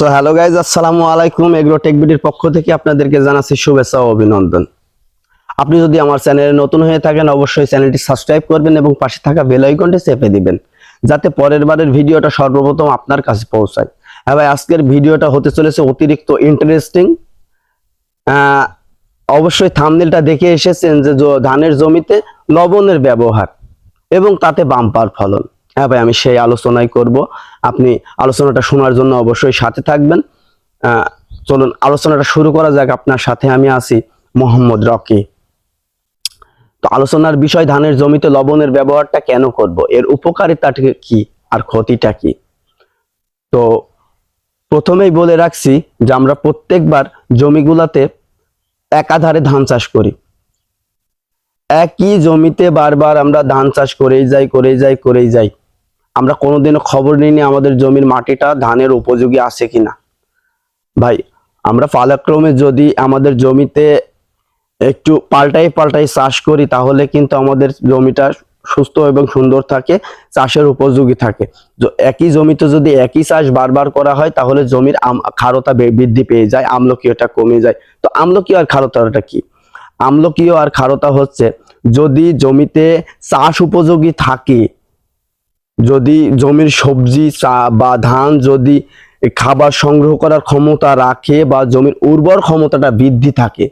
So hello guys আসসালামু আলাইকুম agro টেকবিডির পক্ষ থেকে আপনাদেরকে জানাচ্ছি শুভেচ্ছা ও অভিনন্দন। আপনি যদি আমার চ্যানেলে নতুন হয়ে থাকেন, অবশ্যই চ্যানেলটি সাবস্ক্রাইব করবেন এবং পাশে থাকা বেল আইকনটি চেপে দিবেন, যাতে পরের বারের ভিডিওটা সর্বপ্রথম আপনার কাছে পৌঁছায়। হ্যাঁ ভাই, আজকের ভিডিওটা হতে চলেছে অতিরিক্ত ইন্টারেস্টিং অবশ্যই থামনেলটা দেখে এসেছেন যে ধানের জমিতে লবণের ব্যবহার এবং তাতে বাম্পার ফলন। হ্যাঁ ভাই, আমি সেই আলোচনাই করব। আপনি আলোচনাটা শোনার জন্য অবশ্যই সাথে থাকবেন। চলুন, আলোচনাটা শুরু করা যাক। আপনার সাথে আমি আছি মোহাম্মদ রকি। তো আলোচনার বিষয়, ধানের জমিতে লবণের ব্যবহারটা কেন করব? এর উপকারিতাটা কি? আর ক্ষতিটা কি? তো প্রথমেই বলে রাখছি যে আমরা প্রত্যেকবার জমিগুলাতে একাধারে ধান চাষ করি। একই জমিতে বারবার আমরা ধান চাষ করেই যাই করেই যাই করেই যাই। আমরা কোনোদিনও খবর নিইনি আমাদের জমির মাটিটা ধানের উপযোগী আছে কিনা। ভাই, আমরা পালাক্রমে যদি আমাদের জমিতে একটু পাল্টাই পাল্টাই চাষ করি, তাহলে কিন্তু আমাদের জমিটা সুস্থ এবং সুন্দর থাকে, চাষের উপযোগী থাকে। একই জমিতে যদি একই চাষ বারবার করা হয়, তাহলে জমির ক্ষারতা বৃদ্ধি পেয়ে যায় আমলকীয়টা কমে যায়। তো আমলকীয় আর ক্ষারতাটা কি? আমলকীয় আর ক্ষারতা হচ্ছে, যদি জমিতে চাষ উপযোগী থাকে যদি জমির সবজি, চা- বা ধান যদি খাবার সংগ্রহ করার ক্ষমতা রাখে বা জমির উর্বর ক্ষমতাটা বৃদ্ধি থাকে,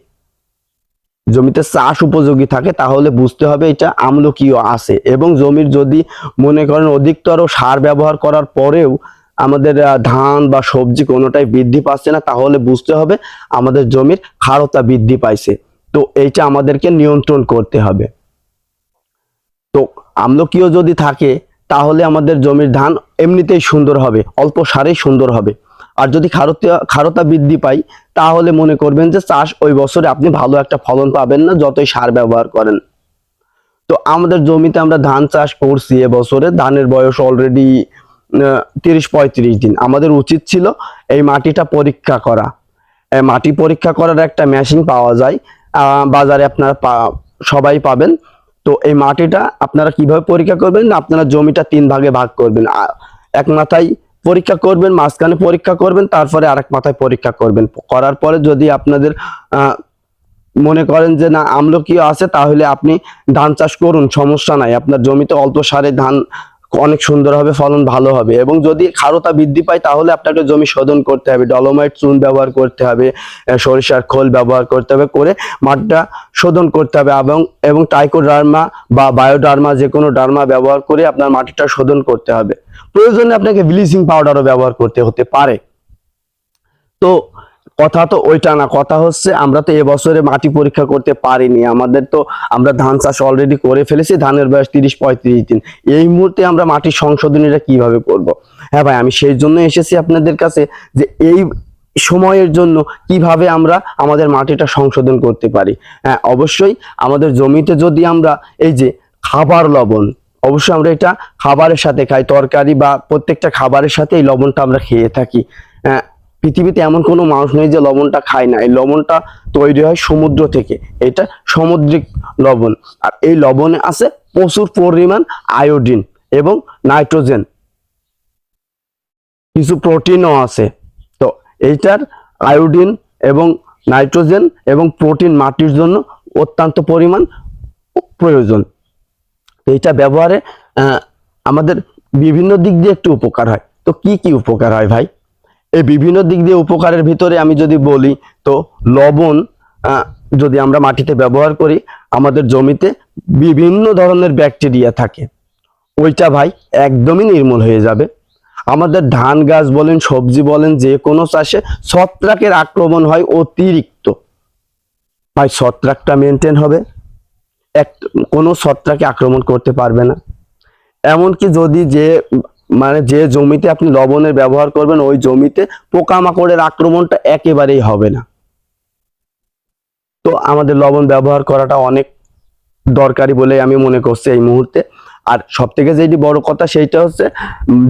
জমিতে চাষ উপযোগী থাকে, তাহলে বুঝতে হবে এটা আমলকীয় আছে। এবং জমির যদি মনে করেন অধিকতর সার ব্যবহার করার পরেও আমাদের ধান বা সবজি কোনোটাই বৃদ্ধি পাচ্ছে না, তাহলে বুঝতে হবে আমাদের জমির ক্ষারতা বৃদ্ধি পাইছে। তো এইটা আমাদেরকে নিয়ন্ত্রণ করতে হবে। তো আমলকীয় যদি থাকে তাহলে আমাদের জমির ধান এমনিতেই সুন্দর হবে, অল্প সারেই সুন্দর হবে। আর যদি ক্ষারতা ক্ষারতা বৃদ্ধি পাই, তাহলে মনে করবেন যে চাষ ওই বছরে আপনি ভালো একটা ফলন পাবেন না, যতই সার ব্যবহার করেন। তো আমাদের জমিতে আমরা ধান চাষ করছি এবছরে ধানের বয়স অলরেডি তিরিশ, পঁয়ত্রিশ দিন। আমাদের উচিত ছিল এই মাটিটা পরীক্ষা করা। মাটি পরীক্ষা করার একটা মেশিন পাওয়া যায়। বাজারে আপনারা সবাই পাবেন। তো এই মাটিটা আপনারা কীভাবে পরীক্ষা করবেন না আপনারা জমিটা তিন ভাগে ভাগ করবেন। এক মাথায় পরীক্ষা করবেন, মাঝখানে পরীক্ষা করবেন, তারপরে আরেক মাথায় পরীক্ষা করবেন। করার পরে যদি আপনাদের মনে করেন যে না আমলকীয় আছে, তাহলে আপনি ধান চাষ করুন, সমস্যা নাই। আপনার জমিতে অল্প সারে ধান অনেক সুন্দর হবে, ফলন ভালো হবে এবং যদি ক্ষারতা বৃদ্ধি পায় তাহলে আপনাকে জমি শোধন করতে হবে, ডলোমাইট চুন ব্যবহার করতে হবে সরিষার খোল ব্যবহার করতে হবে, করে মাঠটা শোধন করতে হবে এবং এবং টাইকোডার্মা বা বায়োডার্মা যে কোনো ডার্মা ব্যবহার করে আপনার মাটিটা শোধন করতে হবে। প্রয়োজনে আপনাকে ব্লিচিং পাউডারও ব্যবহার করতে হতে পারে। তো কথা তো ওইটা না কথা হচ্ছে আমরা তো এবছরে মাটি পরীক্ষা করতে পারিনি। আমাদের তো আমরা ধান চাষ অলরেডি করে ফেলেছি ধানের বয়স তিরিশ পঁয়ত্রিশ দিন। এই মুহূর্তে আমরা মাটির সংশোধনীটা কীভাবে করব? হ্যাঁ ভাই আমি সেই জন্য এসেছি আপনাদের কাছে যে এই সময়ের জন্য কীভাবে আমরা আমাদের মাটিটা সংশোধন করতে পারি। হ্যাঁ অবশ্যই আমাদের জমিতে যদি আমরা এই যে খাবার লবণ অবশ্যই আমরা এটা খাবারের সাথে খাই তরকারি বা প্রত্যেকটা খাবারের সাথে এই লবণটা আমরা খেয়ে থাকি। আহ, পৃথিবীতে এমন কোনো মানুষ নেই যে লবণটা খায় না। এই লবণটা তৈরি হয় সমুদ্র থেকে। এটা সামুদ্রিক লবণ। আর এই লবণে আছে প্রচুর পরিমাণ আয়োডিন এবং নাইট্রোজেন। কিছু প্রোটিনও আছে। তো এইটার আয়োডিন এবং নাইট্রোজেন এবং প্রোটিন মাটির জন্য অত্যন্ত পরিমাণ প্রয়োজন। এইটা ব্যবহারে আমাদের বিভিন্ন দিক দিয়ে একটু উপকার হয়। তো কি কি উপকার হয় ভাই? এই বিভিন্ন দিক দিয়ে উপকারের ভিতরে আমি যদি বলি, তো লবণ যদি আমরা মাটিতে ব্যবহার করি, আমাদের জমিতে বিভিন্ন ধরনের ব্যাকটেরিয়া থাকে। ওইটা ভাই একদমই নির্মূল হয়ে যাবে। আমাদের ধান গাছ বলেন, সবজি বলেন, যে কোনো চাষে ছত্রাকের আক্রমণ হয় অতিরিক্ত। ভাই, ছত্রাকটা মেনটেন হবে। এক, কোনো ছত্রাকে আক্রমণ করতে পারবে না। এমনকি যদি যে মানে যে জমিতে আপনি লবণের ব্যবহার করবেন, ওই জমিতে পোকামাকড়ের আক্রমণটা একেবারেই হবে না। তো আমাদের লবণ ব্যবহার করাটা অনেক দরকারি বলে আমি মনে করছি এই মুহূর্তে। আর সব থেকে যেটি বড় কথা সেইটা হচ্ছে,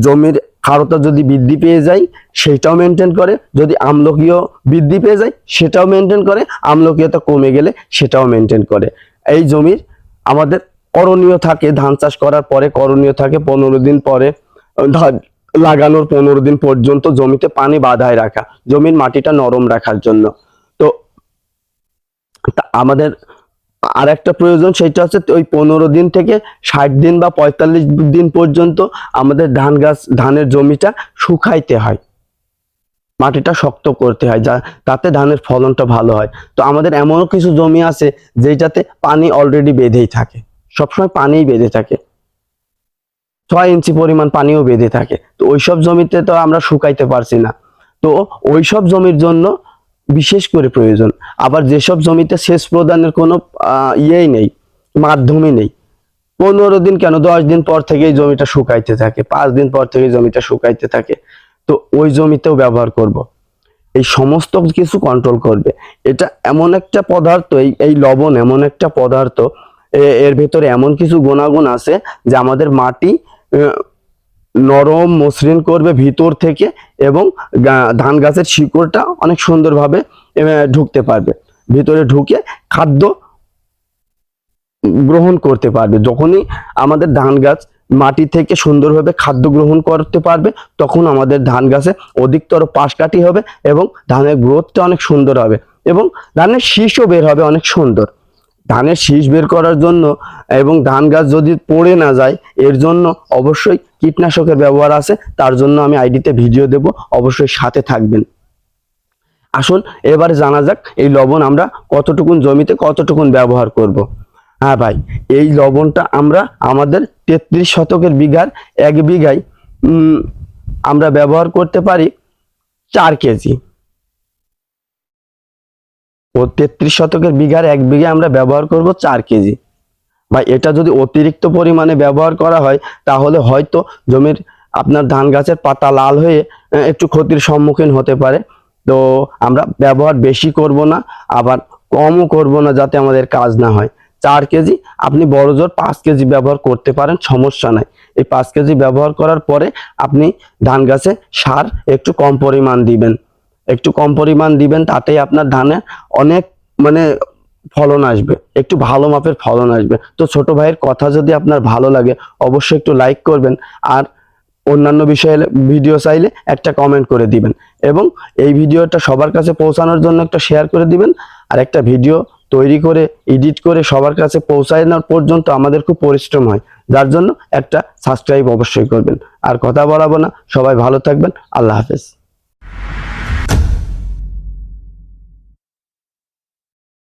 জমির ক্ষারতা যদি বৃদ্ধি পেয়ে যায় সেটাও মেনটেন করে। যদি আমলকীয় বৃদ্ধি পেয়ে যায়, সেটাও মেনটেন করে। আমলকীয়তা কমে গেলে সেটাও মেনটেন করে। এই জমির আমাদের করণীয় থাকে ধান চাষ করার পরে, করণীয় থাকে পনেরো দিন পরে। লাগানোর পনেরো দিন পর্যন্ত জমিতে পানি বাধায় রাখা, জমির মাটিটা নরম রাখার জন্য। তো আমাদের আর একটা প্রয়োজন সেটা হচ্ছে ওই পনেরো দিন থেকে ষাট দিন বা পঁয়তাল্লিশ দিন পর্যন্ত আমাদের ধান গাছ, ধানের জমিটা শুকাইতে হয়। মাটিটা শক্ত করতে হয় যা, তাতে ধানের ফলনটা ভালো হয়। তো আমাদের এমনও কিছু জমি আছে যেটাতে পানি অলরেডি বেঁধেই থাকে। সবসময় পানিই বেঁধে থাকে। ছয় ইঞ্চি পরিমাণ পানিও বেঁধে থাকে। তো ওইসব জমিতে তো আমরা শুকাইতে পারছি না। তো ওইসব জমির জন্য বিশেষ করে প্রয়োজন। আবার যেসব জমিতে সেচ প্রদানের কোনো ইয়েই নেই, মাধ্যমই নেই, পনেরো দিন কেন? দশ দিন পর থেকেই জমিটা শুকাইতে থাকে, পাঁচ দিন পর থেকে জমিটা শুকাইতে থাকে। তো ওই জমিতেও ব্যবহার করব। এই সমস্ত কিছু কন্ট্রোল করবে। এটা এমন একটা পদার্থ, এই এই লবণ এমন একটা পদার্থ এর ভেতরে এমন কিছু গুণাগুণ আছে যে আমাদের মাটি নরম মসৃণ করবে ভিতর থেকে এবং ধান গাছের শিকড়টা অনেক সুন্দরভাবে ঢুকতে পারবে। ভিতরে ঢুকে খাদ্য গ্রহণ করতে পারবে। যখনই আমাদের ধান গাছ মাটি থেকে সুন্দরভাবে খাদ্য গ্রহণ করতে পারবে, তখন আমাদের ধান গাছে অধিকতর পাশ কাটি হবে এবং ধানের গ্রোথটা অনেক সুন্দর হবে এবং ধানের শীষও বের হবে অনেক সুন্দর। ধানের শীষ বের করার জন্য এবং ধান গাছ যদি পড়ে না যায়, এর জন্য অবশ্যই কীটনাশকের ব্যবহার আছে, তার জন্য আমি আইডিতে ভিডিও দেব, অবশ্যই সাথে থাকবেন আসুন, এবারে জানা যাক এই লবণ আমরা কতটুকুন জমিতে কতটুকুন ব্যবহার করব। হ্যাঁ ভাই, এই লবণটা আমরা আমাদের তেত্রিশ শতকের বিঘার এক বিঘায় আমরা ব্যবহার করতে পারি চার কেজি ও তেত্রিশ শতকের বিঘার এক বিঘে আমরা ব্যবহার করব চার কেজি। ভাই, এটা যদি অতিরিক্ত পরিমাণে ব্যবহার করা হয়, তাহলে হয়তো জমির আপনার ধান গাছের পাতা লাল হয়ে একটু ক্ষতির সম্মুখীন হতে পারে। তো আমরা ব্যবহার বেশি করব না, আবার কমও করব না যাতে আমাদের কাজ না হয়। চার কেজি, আপনি বড় জোর পাঁচ কেজি ব্যবহার করতে পারেন, সমস্যা নাই। এই পাঁচ কেজি ব্যবহার করার পরে আপনি ধান গাছে সার একটু কম পরিমাণ দিবেন। একটু কম পরিমাণ দিবেন, তাতেই আপনার ধানে অনেক মানে ফলন আসবে, একটু ভালো মাপের ফলন আসবে। তো ছোট ভাইয়ের কথা যদি আপনার ভালো লাগে, অবশ্যই একটু লাইক করবেন আর অন্যান্য বিষয়ে ভিডিও চাইলে একটা কমেন্ট করে দিবেন এবং এই ভিডিওটা সবার কাছে পৌঁছানোর জন্য একটা শেয়ার করে দিবেন আর একটা ভিডিও তৈরি করে এডিট করে সবার কাছে পৌঁছানোর পর্যন্ত আমাদের খুব পরিশ্রম হয়। যার জন্য একটা সাবস্ক্রাইব অবশ্যই করবেন। আর কথা বলাবো না, সবাই ভালো থাকবেন, আল্লাহ হাফেজ।